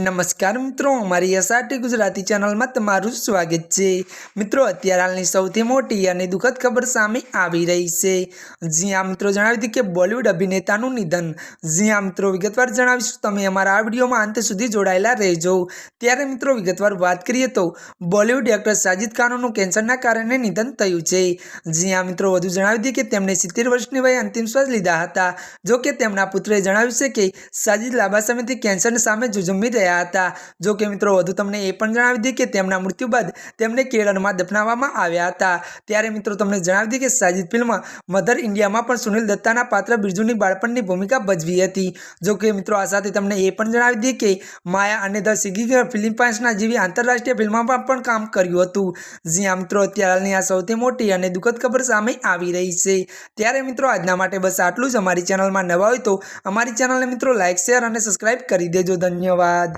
નમસ્કાર મિત્રો, અમારી એસઆરટી ગુજરાતી ચેનલમાં તમારું સ્વાગત છે. મિત્રો, અત્યારે હાલની સૌથી મોટી અને દુઃખદ ખબર સામે આવી રહી છે. જી આ મિત્રો, જણાવી દીધી કે બોલિવૂડ અભિનેતાનું નિધન. જી મિત્રો, વિગતવાર જણાવીશું. તમે અમારા આ વિડીયોમાં અંત સુધી જોડાયેલા રહેજો. ત્યારે, મિત્રો, વિગતવાર વાત કરીએ તો બોલિવૂડ એક્ટર સાજિદ ખાનનું કેન્સરના કારણે નિધન થયું છે. જી આ મિત્રો, વધુ જણાવી દીધી કે તેમણે સિત્તેર વર્ષની વયે અંતિમ શ્વાસ લીધા હતા. જો કે તેમના પુત્રએ જણાવ્યું છે કે સાજિદ લાંબા સમયથી કેન્સર સામે ઝઝુમી રહ્યા હતા. જો કે મિત્રો, વધુ તમને એ પણ જણાવી દઈએ કે તેમના મૃત્યુ બાદ તેમને કેરળમાં દફનાવવામાં આવ્યા હતા. ત્યારે મિત્રો, તમને જણાવી દઈએ કે સાજિદ ફિલ્મ મધર ઇન્ડિયામાં પણ સુનિલ દત્તાના પાત્ર બિરજુની બાળપણની ભૂમિકા ભજવી હતી. જો કે મિત્રો, આ સાથે તમને એ પણ જણાવી દઈએ કે માયા અને ધ સિગી ફિલિપાઇન્સના જેવી આંતરરાષ્ટ્રીય ફિલ્મોમાં પણ કામ કર્યું હતું. જ્યાં મિત્રો અત્યારે આ સૌથી મોટી અને દુઃખદ ખબર સામે આવી રહી છે. ત્યારે મિત્રો, આજના માટે બસ આટલું જ. અમારી ચેનલમાં નવા હોય તો અમારી ચેનલને મિત્રો લાઇક શેર અને સબસ્ક્રાઇબ કરી દેજો. ધન્યવાદ.